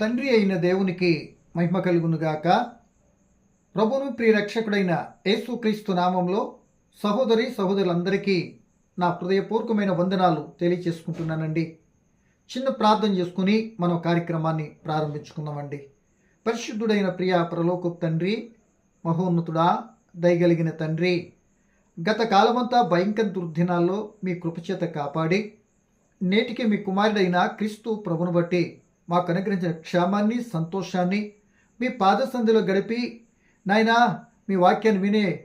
తండ్రి అయిన దేవునికి మహిమ కలుగునుగాక ప్రభును ప్రియరక్షకుడైన యేసుక్రీస్తు నామంలో సహోదరి సహోదరులందరికీ నా హృదయపూర్వకమైన వందనాలు తెలియచేసుకుంటున్నానండి. చిన్న ప్రార్థన చేసుకుని మనం కార్యక్రమాన్ని ప్రారంభించుకుందామండి. పరిశుద్ధుడైన ప్రియ ప్రలోక తండ్రి మహోన్నతుడా దయగలిగిన తండ్రి గత కాలమంతా భయంకర దుర్దినాల్లో మీ కృపచేత కాపాడి నేటికి మీ కుమారుడైన క్రీస్తు ప్రభును బట్టి మాకు అనుగ్రహించిన క్షేమాన్ని సంతోషాన్ని మీ పాదసంధిలో గడిపి నాయనా మీ వాక్యాన్ని వినే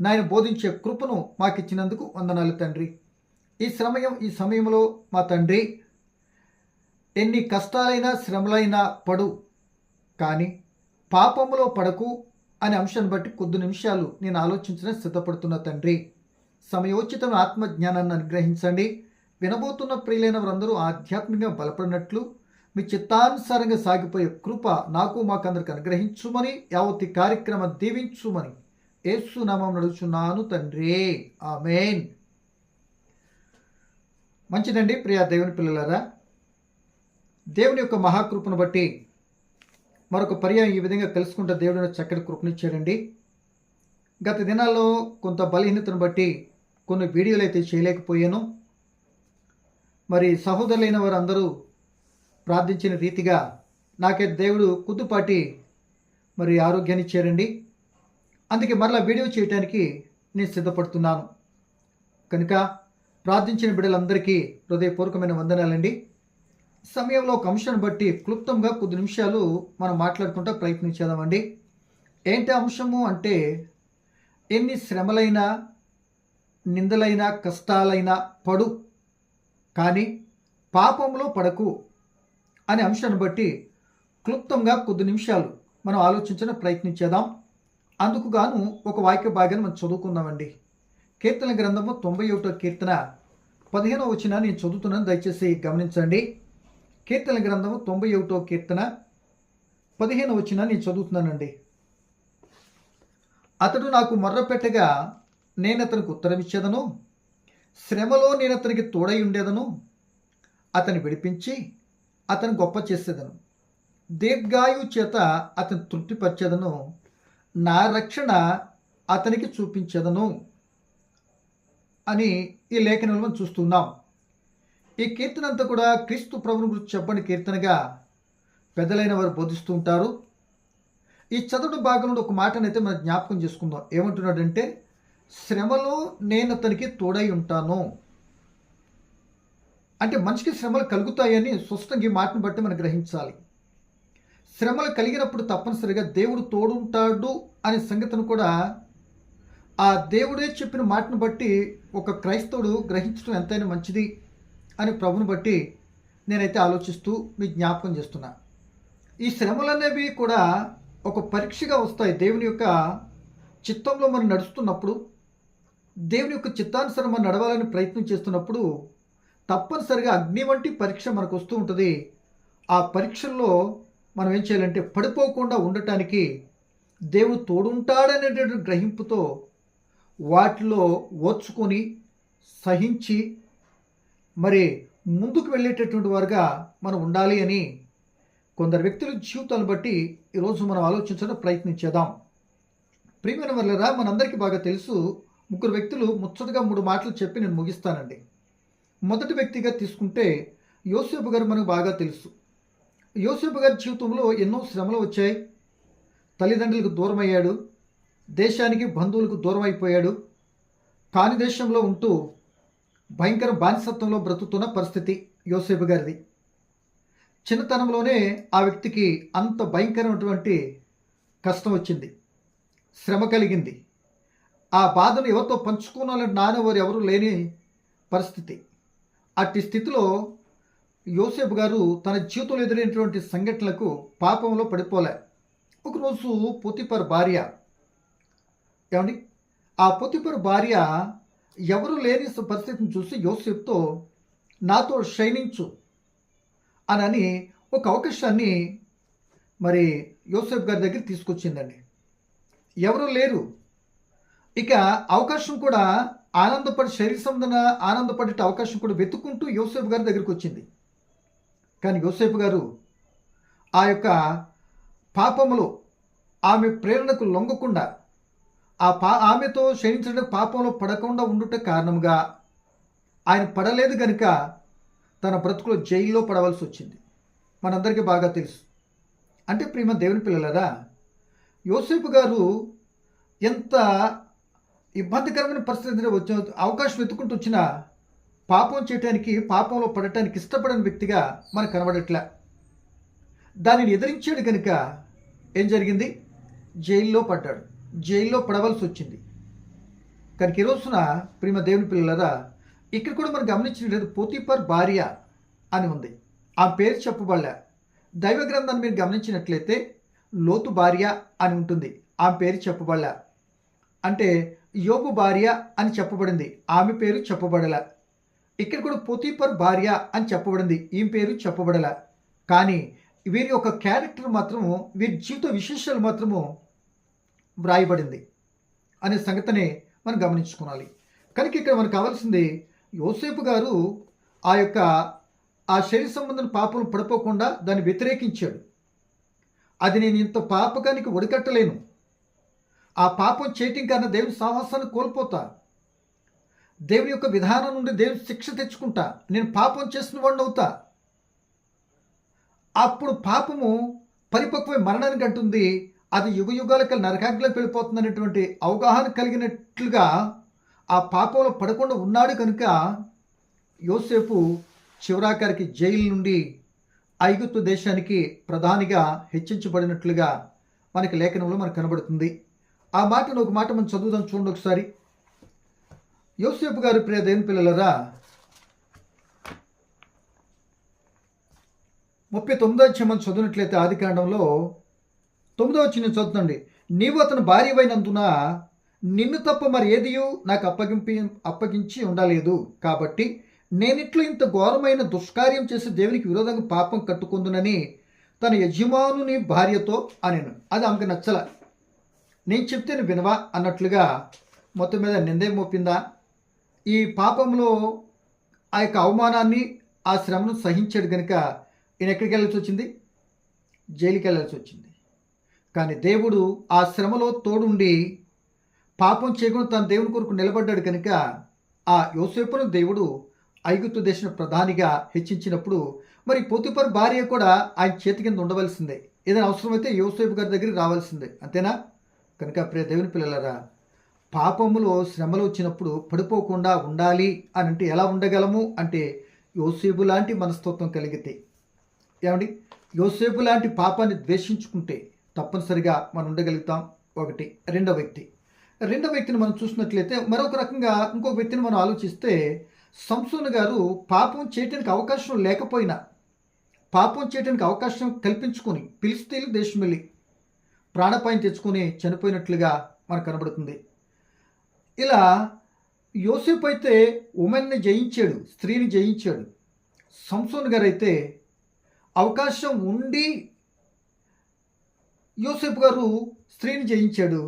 నాయన బోధించే కృపను మాకు ఇచ్చినందుకు వందనాలు తండ్రి. ఈ సమయం ఈ సమయంలో మా తండ్రి ఎన్ని కష్టాలైనా శ్రమలైనా పడు కానీ పాపములో పడకు అనే అంశాన్ని బట్టి కొద్ది నిమిషాలు నేను ఆలోచించడం సిద్ధపడుతున్న తండ్రి. సమయోచితమైన ఆత్మజ్ఞానాన్ని అనుగ్రహించండి. వినబోతున్న ప్రియులైన వారందరూ ఆధ్యాత్మికంగా బలపడినట్లు మీ చిత్తానుసారంగా సాగిపోయే కృప నాకు మాకందరికి అనుగ్రహించుమని యావతి కార్యక్రమం దీవించుమని ఏసునామం నడుచున్నాను తండ్రి. ఆమెన్. మంచిదండి ప్రియా దేవుని పిల్లలారా. దేవుని యొక్క మహాకృపను బట్టి మరొక పర్యాయం ఈ విధంగా కలుసుకుంటే దేవుడు చక్కటి కృపనిచ్చాడండి. గత దినాల్లో కొంత బలహీనతను బట్టి కొన్ని వీడియోలు అయితే చేయలేకపోయాను. మరి సహోదరులైన వారందరూ ప్రార్థించిన రీతిగా నాకే దేవుడు కుద్దుపాటి మరి ఆరోగ్యాన్ని ఇచ్చారండి. అందుకే మరలా వీడియో చేయడానికి నేను సిద్ధపడుతున్నాను. కనుక ప్రార్థించిన బిడ్డలందరికీ హృదయపూర్వకమైన వందనాలండి. సమయంలో ఒక అంశాన్ని బట్టి క్లుప్తంగా కొద్ది నిమిషాలు మనం మాట్లాడుకుంటూ ప్రయత్నించేదామండి ఏంటి అంశము అంటే ఎన్ని శ్రమలైనా నిందలైనా కష్టాలైనా పడు కానీ పాపంలో పడకు. అనే అంశాన్ని బట్టి క్లుప్తంగా కొద్ది నిమిషాలు మనం ఆలోచించడం ప్రయత్నించేదాం అందుకు గాను ఒక వాక్య భాగాన్ని మనం చదువుకుందామండి. కీర్తన గ్రంథము తొంభై ఒకటో కీర్తన పదిహేనో వచ్చిన నేను చదువుతున్నాను. దయచేసి గమనించండి. కీర్తన గ్రంథము తొంభై ఒకటో కీర్తన పదిహేను వచ్చిన నేను చదువుతున్నానండి. అతడు నాకు మొర్రపెట్టగా నేను అతనికి ఉత్తరమిచ్చేదను శ్రమలో నేను అతనికి తోడై ఉండేదను. అతని విడిపించి అతను గొప్ప చేసేదను. దీర్ఘాయు చేత అతను తృప్తిపరిచేదను. నా రక్షణ అతనికి చూపించేదను అని ఈ లేఖనంలో మనం చూస్తున్నాం. ఈ కీర్తన అంతా కూడా క్రీస్తు ప్రభుని గురించి చెప్పని కీర్తనగా పెద్దలైన వారు బోధిస్తూ ఉంటారు. ఈ చదువు భాగంలో ఒక మాటనైతే మనం జ్ఞాపకం చేసుకుందాం. ఏమంటున్నాడంటే శ్రమలో నేను అతనికి తోడై ఉంటాను. అంటే మనిషికి శ్రమలు కలుగుతాయని స్పష్టంగా ఈ మాటను బట్టి మనం గ్రహించాలి. శ్రమలు కలిగినప్పుడు తప్పనిసరిగా దేవుడు తోడుంటాడు అనే సంగతిని కూడా ఆ దేవుడే చెప్పిన మాటను బట్టి ఒక క్రైస్తవుడు గ్రహించడం ఎంతైనా మంచిది అని ప్రభుని బట్టి నేనైతే ఆలోచిస్తూ మీ జ్ఞాపకం చేస్తున్నా. ఈ శ్రమలు అనేవి కూడా ఒక పరీక్షగా వస్తాయి దేవుని యొక్క చిత్తంలో మనం నడుస్తున్నప్పుడు దేవుని యొక్క చిత్తానుసారం మనం నడవాలని ప్రయత్నం చేస్తున్నప్పుడు తప్పనిసరిగా అగ్ని వంటి పరీక్ష మనకు వస్తూ ఉంటుంది. ఆ పరీక్షల్లో మనం ఏం చేయాలంటే పడిపోకుండా ఉండటానికి దేవుడు తోడుంటాడనేటువంటి గ్రహింపుతో వాటిలో ఓర్చుకొని సహించి మరి ముందుకు వెళ్ళేటటువంటి వారుగా మనం ఉండాలి అని కొందరు వ్యక్తుల జీవితాలను బట్టి ఈరోజు మనం ఆలోచించడం ప్రయత్నించేద్దాం ప్రియమైన వల్లరా మనందరికీ బాగా తెలుసు ముగ్గురు వ్యక్తులు ముచ్చటగా మూడు మాటలు చెప్పి నేను ముగిస్తానండి. మొదటి వ్యక్తిగా తీసుకుంటే యోసేపు గారు మనకు బాగా తెలుసు. యోసేపు గారి జీవితంలో ఎన్నో శ్రమలు వచ్చాయి. తల్లిదండ్రులకు దూరం అయ్యాడు దేశానికి బంధువులకు దూరం అయిపోయాడు కాని దేశంలో ఉంటూ భయంకర బానిసత్వంలో బ్రతుకుతున్న పరిస్థితి యోసేపు గారిది. చిన్నతనంలోనే ఆ వ్యక్తికి అంత భయంకరమైనటువంటి కష్టం వచ్చింది. శ్రమ కలిగింది. ఆ బాధను ఎవరితో పంచుకోవాలని నానవారు ఎవరు లేని పరిస్థితి. అట్టి స్థితిలో యోసేపు గారు తన జీవితంలో ఎదురైనటువంటి సంఘటనలకు పాపంలో పడిపోలే. ఒకరోజు పొతిపర్ భార్య ఏమండి? ఆ పొతిపర్ భార్య ఎవరు లేని పరిస్థితిని చూసి యోసేపుతో నాతో శయనించు అని ఒక అవకాశాన్ని మరి యోసేఫ్ గారి దగ్గర తీసుకొచ్చిందండి. ఎవరు లేరు. ఇక అవకాశం కూడా ఆనందపడి శరీర సంబంధన ఆనందపడే అవకాశం కూడా వెతుక్కుంటూ యోసేఫ్ గారి దగ్గరికి వచ్చింది. కానీ యోసేఫ్ గారు ఆ యొక్క పాపములో ఆమె ప్రేరణకు లొంగకుండా ఆ పా ఆమెతో క్షయించడం పాపంలో పడకుండా ఉండుట కారణంగా ఆయన పడలేదు కనుక తన బ్రతుకులో జైల్లో పడవలసి వచ్చింది. మనందరికీ బాగా తెలుసు. అంటే ప్రేమ దేవుని పిల్లలరా యోసేపు గారు ఎంత ఇబ్బందికరమైన పరిస్థితి వచ్చిన అవకాశం వెతుకుంటూ వచ్చిన పాపం చేయటానికి పాపంలో పడటానికి ఇష్టపడని వ్యక్తిగా మనకు కనబడట్లే. దానిని ఎదిరించాడు కనుక ఏం జరిగింది? జైల్లో పడ్డాడు. జైల్లో పడవలసి వచ్చింది. కనుక ఈ రోజున ప్రేమ దేవుని పిల్లలరా ఇక్కడ కూడా మనం గమనించినట్లయితే పోతిపర్ భార్య అని ఉంది. ఆ పేరు చెప్పబడలే. దైవ గ్రంథాన్ని మీరు గమనించినట్లయితే లోతు భార్య అని ఉంటుంది. ఆ పేరు చెప్పబడలే. అంటే యోగు భార్య అని చెప్పబడింది. ఆమె పేరు చెప్పబడల. ఇక్కడ కూడా పుతీపర్ భార్య అని చెప్పబడింది. ఈమె పేరు చెప్పబడల. కానీ వీరి యొక్క క్యారెక్టర్ మాత్రము వీరి జీవిత విశేషాలు మాత్రము వ్రాయబడింది అనే సంగతిని మనం గమనించుకోవాలి కనుక ఇక్కడ మనకు కావాల్సింది యోసేపు గారు ఆ యొక్క ఆ శరీర సంబంధం పాపలు పడిపోకుండా దాన్ని వ్యతిరేకించాడు. అది నేను ఇంత పాపకానికి ఒడికట్టలేను ఆ పాపం చేయటం కన్నా దేవుని సాహసాన్ని కోల్పోతా. దేవుని యొక్క విధానం నుండి దేవుని శిక్ష తెచ్చుకుంటా. నేను పాపం చేసిన వాడిని అవుతా. అప్పుడు పాపము పరిపక్వమైన మరణానికి అంటుంది. అది యుగ యుగాలకి నరకాగ్లోకి వెళ్ళిపోతుంది అనేటువంటి అవగాహన కలిగినట్లుగా ఆ పాపంలో పడకుండా ఉన్నాడు కనుక యోసేపు చివరాకారికి జైలు నుండి ఐగుప్తు దేశానికి ప్రధానిగా హెచ్చించబడినట్లుగా మనకి లేఖనంలో మనకు కనబడుతుంది. ఆ మాటను ఒక మాట మనం చదువుదాం చూడండి ఒకసారి. యోసేపు గారి ప్రియ దేవుని పిల్లలరా ముప్పై తొమ్మిదో వచ్చి మనం చదివినట్లయితే ఆది కాండంలో తొమ్మిదో వచ్చి నేను చదువుతండి నీవు అతను భార్యవైనందున నిన్ను తప్ప మరి ఏదియు నాకు అప్పగింపి అప్పగించి ఉండలేదు. కాబట్టి నేనిట్లు ఇంత ఘోరమైన దుష్కార్యం చేసి దేవునికి విరోధంగా పాపం కట్టుకుందునని తన యజమానుని భార్యతో అనేను. అది ఆమెకు నచ్చల. నేను చెప్తే వినవా అన్నట్లుగా మొత్తం మీద నిందే మోపిందా. ఈ పాపంలో ఆ యొక్క అవమానాన్ని ఆ శ్రమను సహించాడు కనుక ఈయన ఎక్కడికి వెళ్ళాల్సి వచ్చింది? జైలుకి వెళ్ళాల్సి వచ్చింది. కానీ దేవుడు ఆ శ్రమలో తోడుండి పాపం చేయకుండా తన దేవుని కొరకు నిలబడ్డాడు కనుక ఆ యోసేపును దేవుడు ఐగుప్తు దేశం ప్రధానిగా హెచ్చించినప్పుడు మరి పోతిపర్ భార్య కూడా ఆయన చేతి కింద ఉండవలసిందే. ఏదైనా అవసరమైతే యోసేపు గారి దగ్గరికి రావాల్సిందే. అంతేనా? కనుక ప్రియ దేవుని పిల్లలరా పాపములో శ్రమలు వచ్చినప్పుడు పడిపోకుండా ఉండాలి అని అంటే ఎలా ఉండగలము అంటే యోసేపు లాంటి మనస్తత్వం కలిగితే. ఏమండి? యోసేపు లాంటి పాపాన్ని ద్వేషించుకుంటే తప్పనిసరిగా మనం ఉండగలుగుతాం ఒకటి. రెండో వ్యక్తి. రెండో వ్యక్తిని మనం చూసినట్లయితే మరొక రకంగా ఇంకొక వ్యక్తిని మనం ఆలోచిస్తే సంసోన్ గారు పాపం చేయటానికి అవకాశం లేకపోయినా పాపం చేయడానికి అవకాశం కల్పించుకొని పిలిస్తే దేశం వెళ్ళి ప్రాణపాయం తెచ్చుకొని చనిపోయినట్లుగా మనకు కనబడుతుంది. ఇలా యోసేపు అయితే ఉమెన్ని జయించాడు స్త్రీని జయించాడు. సంసోన్ గారు అయితే అవకాశం ఉండి యోసేపు గారు స్త్రీని జయించాడు.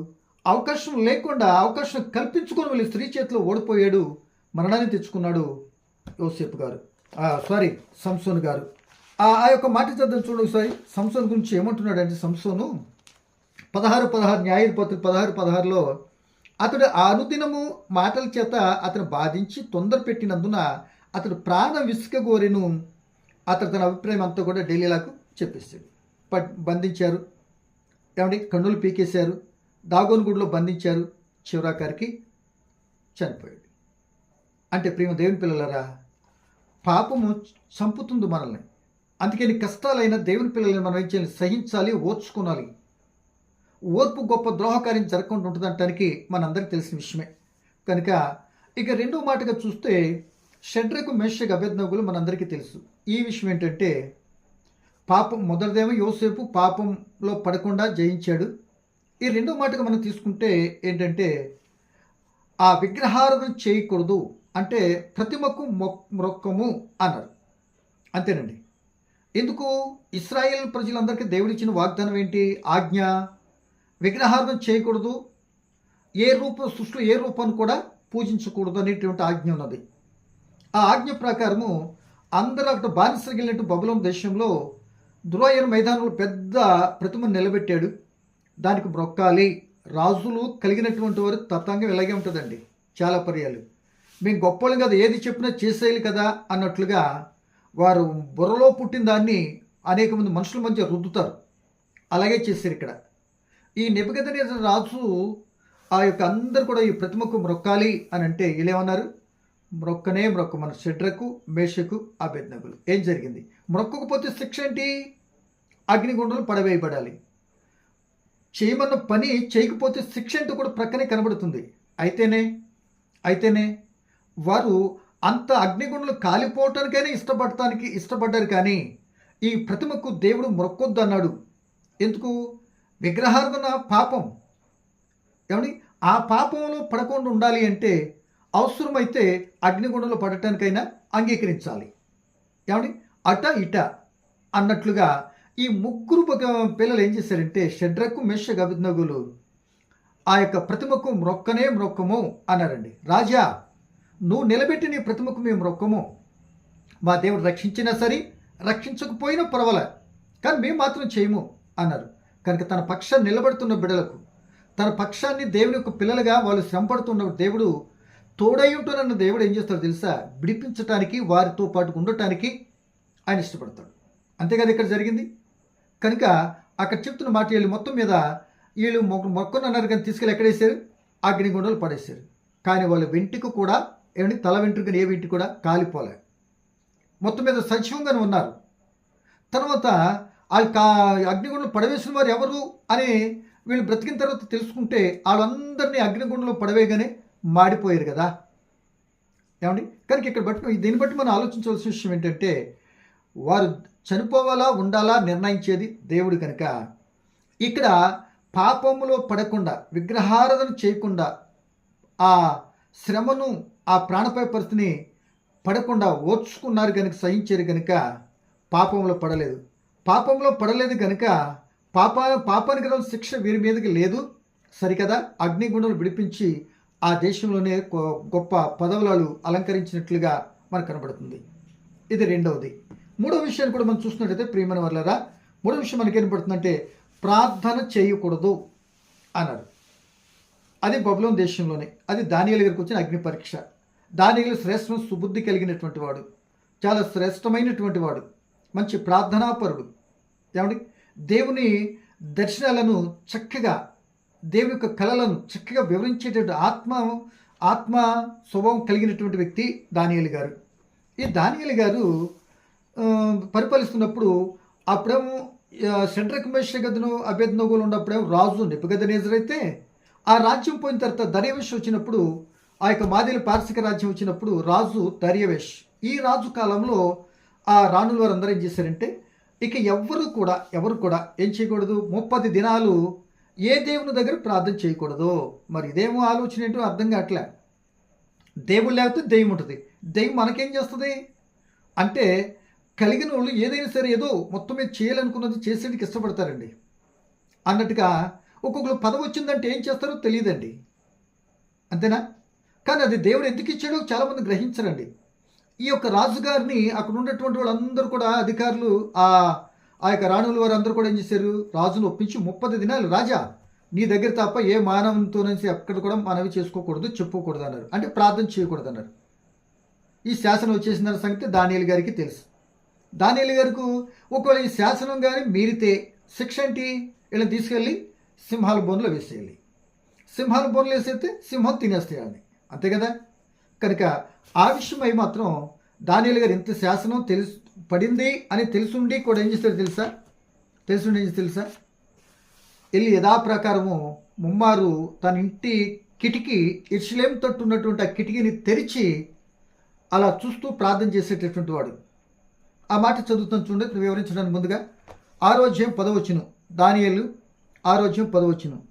అవకాశం లేకుండా అవకాశం కల్పించుకొని వెళ్ళి స్త్రీ చేతిలో ఓడిపోయాడు మరణాన్ని తెచ్చుకున్నాడు యోసేపు గారు. సారీ సంసోన్ గారు. ఆ యొక్క మాట చదువు చూడండి ఒకసారి. సంసోన్ గురించి ఏమంటున్నాడు అంటే సంసోను పదహారు పదహారు న్యాయపత్రులు పదహారు పదహారులో అతడు ఆ అనుదినము మాటల చేత అతను బాధించి తొందర పెట్టినందున అతడు ప్రాణ విసుకగోరెను అతడు తన అభిప్రాయం అంతా కూడా ఢిల్లీలకు చెప్పేస్తాడు పట్ బంధించారు. ఏమంటే కన్నులు పీకేశారు. దాగోన్గూడలో బంధించారు. చివరాకారికి చనిపోయాడు. అంటే ప్రేమ దేవుని పిల్లలరా పాపము చంపుతుంది మనల్ని. అందుకని కష్టాలైన దేవుని పిల్లల్ని మనం ఏం చేయాలి? సహించాలి ఓర్చుకోవాలి. ఓర్పు గొప్ప ద్రోహకార్యం జరగకుండా ఉంటుందంటానికి మనందరికీ తెలిసిన విషయమే. కనుక ఇక రెండో మాటగా చూస్తే షడ్రకు మేషకు అభ్యర్థనకులు మనందరికీ తెలుసు. ఈ విషయం ఏంటంటే పాపం మొదటిదేమో యోసేపు పాపంలో పడకుండా జయించాడు. ఈ రెండో మాటగా మనం తీసుకుంటే ఏంటంటే ఆ విగ్రహారాధన చేయకూడదు అంటే ప్రతిమకు మొక్ మొక్కము అన్నారు. అంతేనండి. ఎందుకు? ఇస్రాయేల్ ప్రజలందరికీ దేవుడిచ్చిన వాగ్దానం ఏంటి? ఆజ్ఞ? విగ్రహార్థం చేయకూడదు ఏ రూప సృష్టిలో ఏ రూపాన్ని కూడా పూజించకూడదు అనేటువంటి ఆజ్ఞ ఉన్నది. ఆ ఆజ్ఞ ప్రకారము అందరూ అక్కడ బానిసలు వెళ్ళినట్టు బబులం దేశంలో దురాయన మైదానంలో పెద్ద ప్రతిమను నిలబెట్టాడు. దానికి బ్రొక్కాలి రాజులు కలిగినటువంటి వారు తత్వంగా ఇలాగే ఉంటుందండి చాలా పర్యాలు. మేము గొప్పలం కదా ఏది చెప్పినా చేసేయాలి కదా అన్నట్లుగా వారు బుర్రలో పుట్టిన దాన్ని అనేక మంది మనుషుల మధ్య రుద్దుతారు. అలాగే చేశారు ఇక్కడ. ఈ నిబద్ధత రాజు ఆ యొక్క అందరు కూడా ఈ ప్రతిమకు మొక్కాలి అని అంటే వీళ్ళేమన్నారు మ్రొక్కనే మ్రొక్క మన షడ్రకు మేషకు అభ్యర్థనకులు ఏం జరిగింది? మ్రొక్కకపోతే శిక్ష ఏంటి? అగ్నిగుండలు పడవేయబడాలి. చేయమన్న పని చేయకపోతే శిక్ష అంటూ కూడా ప్రక్కనే కనబడుతుంది. అయితేనే? అయితేనే? వారు అంత అగ్నిగుండలు కాలిపోవటానికైనా ఇష్టపడటానికి ఇష్టపడ్డారు కానీ ఈ ప్రతిమకు దేవుడు మొక్కొద్దు అన్నాడు ఎందుకు? విగ్రహార్థన పాపం. ఏమండి ఆ పాపంలో పడకుండా ఉండాలి అంటే అవసరమైతే అగ్నిగుండంలో పడటానికైనా అంగీకరించాలి. ఏమండి అట ఇట అన్నట్లుగా ఈ ముగ్గురు పిల్లలు ఏం చేశారంటే షడ్రకు మెష గవిజ్ఞగులు ఆ యొక్క ప్రతిమకు మ్రొక్కనే మ్రొక్కము అన్నారండి. రాజా నువ్వు నిలబెట్టి నీ ప్రతిమకు మేము మ్రొక్కము. మా దేవుడు రక్షించినా సరే రక్షించకపోయినా పర్వాలే. కానీ మేము మాత్రం చేయము అన్నారు. కనుక తన పక్షాన్ని నిలబడుతున్న బిడలకు తన పక్షాన్ని దేవుని యొక్క పిల్లలుగా వాళ్ళు శ్రమపడుతున్న దేవుడు తోడై ఉంటున్న దేవుడు ఏం చేస్తాడు తెలుసా? విడిపించటానికి వారితో పాటు ఉండటానికి ఆయన ఇష్టపడతాడు. అంతేకాదు ఇక్కడ జరిగింది? కనుక అక్కడ చెప్తున్న మాట వీళ్ళు మొత్తం మీద వీళ్ళు మొక్క మొక్కను అన్నారు కానీ తీసుకెళ్ళి ఎక్కడేసారు అగ్నిగుండలు పడేశారు. కానీ వాళ్ళ వెంటికి కూడా ఏమండి? తల వెంట్రుకని ఏ వెంటి కూడా కాలిపోలే. మొత్తం మీద సజీవంగానే ఉన్నారు. తర్వాత ఆ కా అగ్నిగుండంలో పడవేసిన వారు ఎవరు అని వీళ్ళు బ్రతికిన తర్వాత తెలుసుకుంటే వాళ్ళందరినీ అగ్నిగుండంలో పడవేయగానే మాడిపోయారు కదా. ఏమండి? కనుక ఇక్కడ బట్టి దీన్ని బట్టి మనం ఆలోచించవలసిన విషయం ఏంటంటే వారు చనిపోవాలా ఉండాలా నిర్ణయించేది దేవుడు కనుక. ఇక్కడ పాపములో పడకుండా విగ్రహారాధన చేయకుండా ఆ శ్రమను ఆ ప్రాణపై పరిస్థితిని పడకుండా ఓర్చుకున్నారు కనుక సహించారు కనుక పాపంలో పడలేదు. పాపంలో పడలేదు కనుక పాప పాపానికి రోజు శిక్ష వీరి మీదకి లేదు. సరికదా? అగ్నిగుండలు విడిపించి ఆ దేశంలోనే గొ- గొప్ప పదవులను అలంకరించినట్లుగా మనకు కనబడుతుంది. ఇది రెండవది. మూడో విషయాన్ని కూడా మనం చూసినట్టయితే ప్రియమైన వాళ్ళరా మూడో విషయం మనకి ఏనపడుతుందంటే ప్రార్థన చేయకూడదు అన్నారు అది బబులోన్ దేశంలోనే. అది దానియల దగ్గరికి వచ్చిన అగ్ని పరీక్ష. దానియలు శ్రేష్టం సుబుద్ధి కలిగినటువంటి వాడు. చాలా శ్రేష్టమైనటువంటి వాడు. మంచి ప్రార్థనాపరుడు. ఏమండి? దేవుని దర్శనాలను చక్కగా దేవుని యొక్క కళలను చక్కగా వివరించేటువంటి ఆత్మ ఆత్మ స్వభావం కలిగినటువంటి వ్యక్తి దానియలు గారు. ఈ దానియలు గారు పరిపాలిస్తున్నప్పుడు అప్పుడేమో సెంట్రక్ మేషగదను అభ్యర్థనగోలు ఉన్నప్పుడేమో రాజు నిపుగదనేజర్ అయితే ఆ రాజ్యం పోయిన తర్వాత దర్యవేష్ వచ్చినప్పుడు ఆ యొక్క మాదిలి పార్శిక రాజ్యం వచ్చినప్పుడు రాజు దర్యవేష్ ఈ రాజు కాలంలో ఆ రాణుల వారు అందరూ ఏం చేశారంటే ఇక ఎవ్వరు కూడా ఎవరు కూడా ఏం చేయకూడదు? ముప్పది దినాలు ఏ దేవుని దగ్గర ప్రార్థన చేయకూడదు? మరి ఇదేమో ఆలోచన ఏంటో అర్థం కావట్లే. దేవుడు లేకపోతే దెయ్యం ఉంటుంది. దెయ్యం మనకేం చేస్తుంది? అంటే కలిగిన వాళ్ళు ఏదైనా సరే ఏదో మొత్తం మీద చేయాలనుకున్నది చేసేందుకు ఇష్టపడతారండి. అన్నట్టుగా ఒక్కొక్కరు పదవి వచ్చిందంటే ఏం చేస్తారో తెలియదండి. అంతేనా? కానీ అది దేవుడు ఎందుకు ఇచ్చాడో చాలామంది గ్రహించరండి. ఈ యొక్క రాజుగారిని అక్కడ ఉన్నటువంటి వాళ్ళందరూ కూడా అధికారులు ఆ ఆ యొక్క రాణుల వారు అందరూ కూడా ఏం చేశారు? రాజును ఒప్పించి ముప్పది దినాలు రాజా నీ దగ్గర తప్ప ఏ మానవంతో అక్కడ కూడా మనవి చేసుకోకూడదు చెప్పుకోకూడదు అన్నారు. అంటే ప్రార్థన చేయకూడదు అన్నారు. ఈ శాసనం వచ్చేసిన సంగతి దానియలు గారికి తెలుసు. దానియలు గారికి ఒకవేళ ఈ శాసనం కానీ మీరితే శిక్ష ఏంటి? ఇలా తీసుకెళ్ళి సింహాల బోన్లో వేసేయాలి. సింహాల బోన్లు వేసేస్తే సింహం తినేస్తాయి అంతే కదా? కనుక ఆ విషయమై మాత్రం దానియులు గారు ఇంత శాసనం తెలుసు పడింది అని తెలుసుండి కూడా ఏం చేస్తారు తెలుసా? తెలుసుండి ఏం చేస్తాడు తెలుసా? వెళ్ళి యథాప్రకారము ముమ్మారు తన ఇంటి కిటికీ ఇర్షలేం తట్టు ఉన్నటువంటి ఆ కిటికీని తెరిచి అలా చూస్తూ ప్రార్థన చేసేటటువంటి వాడు. ఆ మాట చదువుతాను చూడండి వివరించడానికి ముందుగా. ఆరోగ్యం పదవచ్చును దానియేలు ఆరోగ్యం పదవచ్చును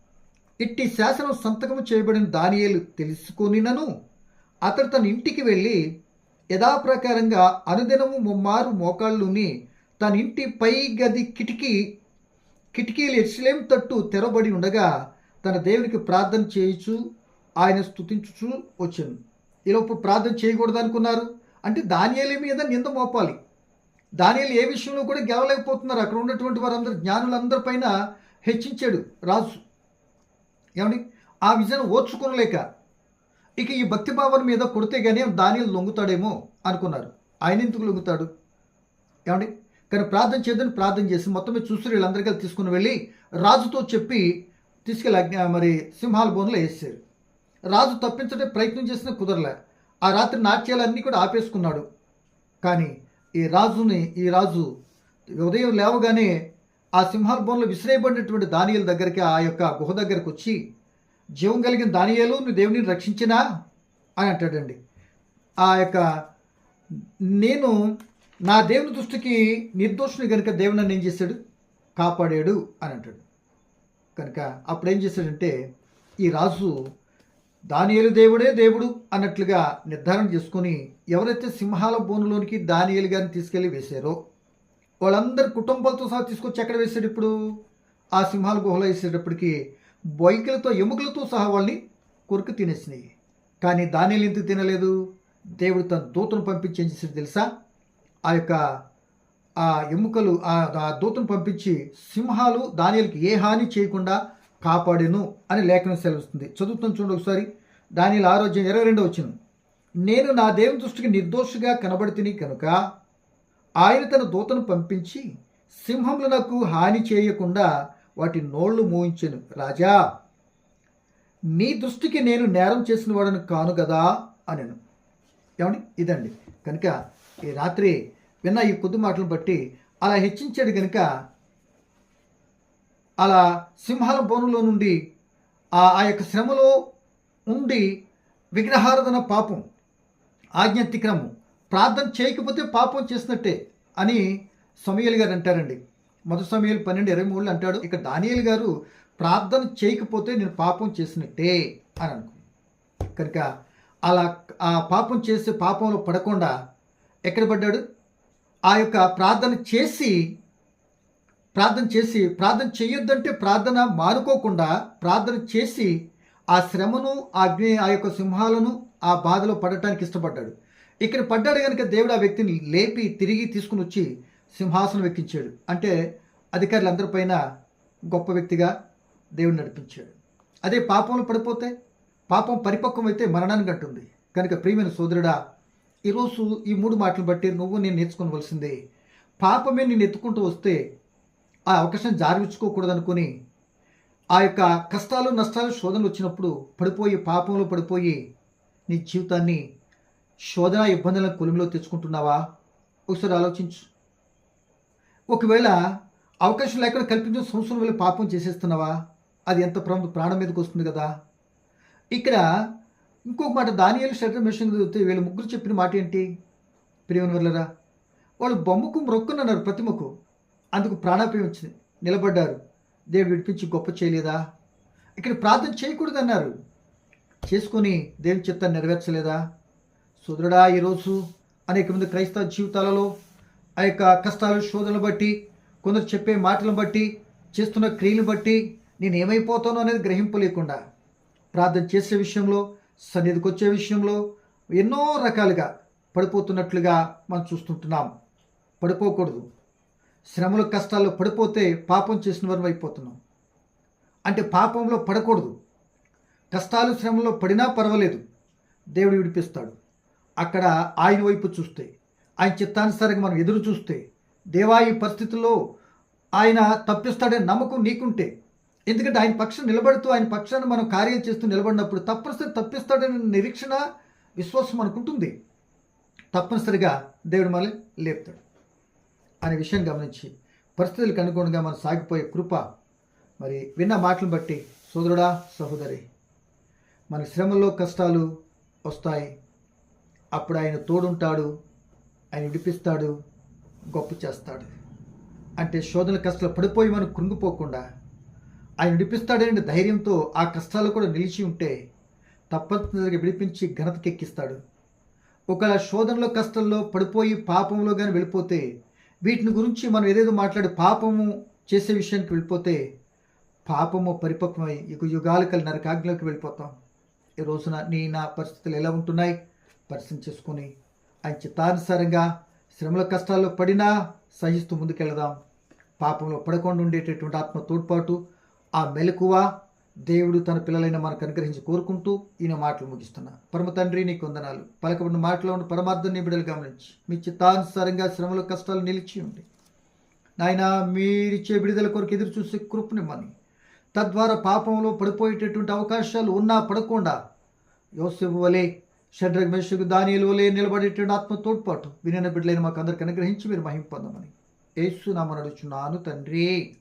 ఇట్టి శాసనం సంతకము చేయబడిన దానియలు తెలుసుకొనినను. అతడు తన ఇంటికి వెళ్ళి యథాప్రకారంగా అనుదినము ముమ్మారు మోకాళ్ళుని తన ఇంటి పై గది కిటికీ కిటికీలు ఎర్సలేం తట్టు తెరబడి ఉండగా తన దేవునికి ప్రార్థన చేయుచు ఆయన స్తుతించుచు వచ్చాను. ఈలోపు ప్రార్థన చేయకూడదు అనుకున్నారు. అంటే దానియేలు మీద నింద మోపాలి. దానియలు ఏ విషయంలో కూడా గెలవలేకపోతున్నారు. అక్కడ ఉన్నటువంటి వారందరూ జ్ఞానులందరి పైన హెచ్చించాడు రాజు. ఏమండి? ఆ విజయం ఓర్చుకోలేక ఇక ఈ భక్తి భావన మీద కొడితే కానీ దాని లొంగుతాడేమో అనుకున్నారు. ఆయన ఎందుకు లొంగుతాడు? ఏమండి? కానీ ప్రార్థన చేద్దని ప్రార్థన చేసి మొత్తం మీద చూసి వీళ్ళందరికీ తీసుకుని వెళ్ళి రాజుతో చెప్పి తీసుకెళ్ళి మరి సింహాల బోన్లో వేసారు రాజు తప్పించడే ప్రయత్నం చేసినా కుదరలే. ఆ రాత్రి నాట్యాలన్నీ కూడా ఆపేసుకున్నాడు. కానీ ఈ రాజుని ఈ రాజు ఉదయం లేవగానే ఆ సింహాల బోన్లో విసిరేయబడినటువంటి దానియుల దగ్గరికి ఆ యొక్క గుహ దగ్గరకు వచ్చి జీవం కలిగిన దానియేలు నువ్వు దేవుని రక్షించినా అని అంటాడండి. ఆ యొక్క నేను నా దేవుని దృష్టికి నిర్దోషుని కనుక దేవుని నన్ను ఏం చేశాడు? కాపాడాడు అని అంటాడు. కనుక అప్పుడు ఏం చేశాడంటే ఈ రాజు దానియలు దేవుడే దేవుడు అన్నట్లుగా నిర్ధారణ చేసుకొని ఎవరైతే సింహాల బోనులోనికి దానియలు గారిని తీసుకెళ్ళి వేశారో వాళ్ళందరి కుటుంబాలతో సహా తీసుకొచ్చి ఎక్కడ వేశాడు ఇప్పుడు? ఆ సింహాల గుహలో వేసేటప్పటికి బొయ్కలతో ఎముకలతో సహా వాళ్ళని కొరికి తినేసినాయి. కానీ దానిలు ఎందుకు తినలేదు? దేవుడు తన దూతను పంపించి ఏం చేశాడు తెలుసా? ఆ యొక్క ఆ ఎముకలు ఆ దూతను పంపించి సింహాలు దానియలకి ఏ హాని చేయకుండా కాపాడేను అని లేఖనం సెలవుస్తుంది. చదువుతాను చూడండి ఒకసారి. దానిల ఆరోగ్యం ఇరవై రెండో వచ్చిన నేను నా దేవుని దృష్టికి నిర్దోషిగా కనబడితిని కనుక ఆయన తన దూతను పంపించి సింహములకు హాని చేయకుండా వాటి నోళ్ళు మూయించెను. రాజా నీ దృష్టికి నేను నేరం చేసిన వాడని కాను కదా అనెను. ఏమండి? ఇదండి. కనుక ఈ రాత్రి విన్న ఈ కొద్ది మాటలు బట్టి అలా హెచ్చించాడు కనుక అలా సింహాల బోనులో నుండి ఆ ఆ యొక్క శ్రమలో ఉండి విగ్రహారాధన పాపం ఆజ్ఞాతిక్రమం ప్రార్థన చేయకపోతే పాపం చేసినట్టే అని సమయలు గారు అంటారండి. మొదటి సమయాలు పన్నెండు ఇరవై మూడులో అంటాడు ఇక దానియల్ గారు ప్రార్థన చేయకపోతే నేను పాపం చేసినట్టే అని అనుకో కనుక అలా ఆ పాపం చేసి పాపంలో పడకుండా ఎక్కడ పడ్డాడు? ఆ యొక్క ప్రార్థన చేసి ప్రార్థన చేసి ప్రార్థన చేయొద్దంటే ప్రార్థన మానుకోకుండా ప్రార్థన చేసి ఆ శ్రమను ఆ అగ్ని ఆ యొక్క సింహాలను ఆ బాధలో పడటానికి ఇష్టపడ్డాడు. ఇక్కడ పడ్డాడు కనుక దేవుడు ఆ వ్యక్తిని లేపి తిరిగి తీసుకుని వచ్చి సింహాసనం ఎక్కించాడు. అంటే అధికారులందరిపైన గొప్ప వ్యక్తిగా దేవుడు నడిపించాడు. అదే పాపంలో పడిపోతే పాపం పరిపక్వం అయితే మరణానికి అంటుంది. కనుక ప్రియమైన సోదరుడా ఈరోజు ఈ మూడు మాటలు బట్టి నువ్వు నేను నేర్చుకోవలసిందే. పాపమే నేను ఎత్తుకుంటూ వస్తే ఆ అవకాశం జారివించుకోకూడదు అనుకుని ఆ యొక్క కష్టాలు నష్టాలు శోధనలు వచ్చినప్పుడు పడిపోయి పాపంలో పడిపోయి నీ జీవితాన్ని శోధన ఇబ్బందుల కొలుములో తెచ్చుకుంటున్నావా? ఒకసారి ఆలోచించు. ఒకవేళ అవకాశం లేకుండా కల్పించిన సంవత్సరం వెళ్ళి పాపం చేసేస్తున్నావా? అది ఎంత ప్రాణం ప్రాణం మీదకి వస్తుంది కదా? ఇక్కడ ఇంకొక మాట దానియాలు షటర్ మిషన్ చదివితే వీళ్ళు ముగ్గురు చెప్పిన మాట ఏంటి? ప్రియమని వల్లరా వాళ్ళు బొమ్మకు మొక్కునన్నారు ప్రతిమకు. అందుకు ప్రాణాపాయం వచ్చింది. నిలబడ్డారు. దేవుడు విడిపించి గొప్ప చేయలేదా? ఇక్కడ ప్రార్థన చేయకూడదు అన్నారు. చేసుకొని దేవుని చిత్తాన్ని నెరవేర్చలేదా? సుదృడా ఈరోజు అనేక మంది క్రైస్తవ జీవితాలలో ఆ యొక్క కష్టాలు శోధనలు బట్టి కొందరు చెప్పే మాటలను బట్టి చేస్తున్న క్రియలు బట్టి నేను ఏమైపోతానో అనేది గ్రహింపలేకుండా ప్రార్థన చేసే విషయంలో సన్నిధికి వచ్చే విషయంలో ఎన్నో రకాలుగా పడిపోతున్నట్లుగా మనం చూస్తుంటున్నాం. పడిపోకూడదు. శ్రమలు కష్టాల్లో పడిపోతే పాపం చేసిన వారిని అయిపోతున్నాం. అంటే పాపంలో పడకూడదు. కష్టాలు శ్రమలో పడినా పర్వాలేదు. దేవుడు విడిపిస్తాడు. అక్కడ ఆయన వైపు చూస్తే ఆయన చిత్తానుసారంగా మనం ఎదురు చూస్తే దేవా ఈ పరిస్థితుల్లో ఆయన తప్పిస్తాడనే నమ్మకం నీకుంటే ఎందుకంటే ఆయన పక్షం నిలబడుతూ ఆయన పక్షాన్ని మనం కార్యం చేస్తూ నిలబడినప్పుడు తప్పనిసరి తప్పిస్తాడనే నిరీక్షణ విశ్వాసం అనుకుంటుంది తప్పనిసరిగా దేవుడు మళ్ళీ లేపుతాడు. అనే విషయం గమనించి పరిస్థితులకు అనుగుణంగా మనం సాగిపోయే కృప మరి విన్న మాటలను బట్టి సోదరుడా సహోదరి మన శ్రమల్లో కష్టాలు వస్తాయి. అప్పుడు ఆయన తోడుంటాడు. ఆయన విడిపిస్తాడు గొప్ప చేస్తాడు. అంటే శోధన కష్టాలు పడిపోయి మనం కృంగిపోకుండా ఆయన విడిపిస్తాడనే ధైర్యంతో ఆ కష్టాలు కూడా నిలిచి ఉంటే తప్పనిసరిగా విడిపించి ఘనతకెక్కిస్తాడు ఒకవేళ శోధనలో కష్టంలో పడిపోయి పాపంలో కానీ వెళ్ళిపోతే వీటిని గురించి మనం ఏదేదో మాట్లాడి పాపము చేసే విషయానికి వెళ్ళిపోతే పాపము పరిపక్వమై యుగ యుగాలు కలి నరకాగ్నిలోకి వెళ్ళిపోతాం. ఈ రోజున నీ నా పరిస్థితులు ఎలా ఉంటున్నాయి? పరిశీలన చేసుకొని ఆయన చిత్తానుసారంగా శ్రమల కష్టాల్లో పడినా సహిస్తూ ముందుకెళ్దాం పాపంలో పడకుండా ఉండేటటువంటి ఆత్మ తోడ్పాటు ఆ మెలకువ దేవుడు తన పిల్లలైన మనకు అనుగ్రహించి కోరుకుంటూ ఈయన మాటలు ముగిస్తున్నా. పరమ తండ్రి నీకు వందనాలు. పలకబడిన మాటలో ఉన్న పరమార్థం నీ బిడ్డలు గమనించి మీ చిత్తానుసారంగా శ్రమల కష్టాలు నిలిచి ఉండి. నాయన మీరిచ్చే విడుదల కొరకు ఎదురు చూసే కృపనిమ్మని తద్వారా పాపంలో పడిపోయేటటువంటి అవకాశాలు ఉన్నా పడకుండా యోసేపు వలే షడ్రగ్ మెషకు దానియలు వలె నిలబడేటువంటి ఆత్మ తోడ్పాటు. వినిన బిడ్డలైన మాకు అందరికి అనుగ్రహించి మీరు మహింపొందమని. యేసు నామ నడుచున్నాను తండ్రి.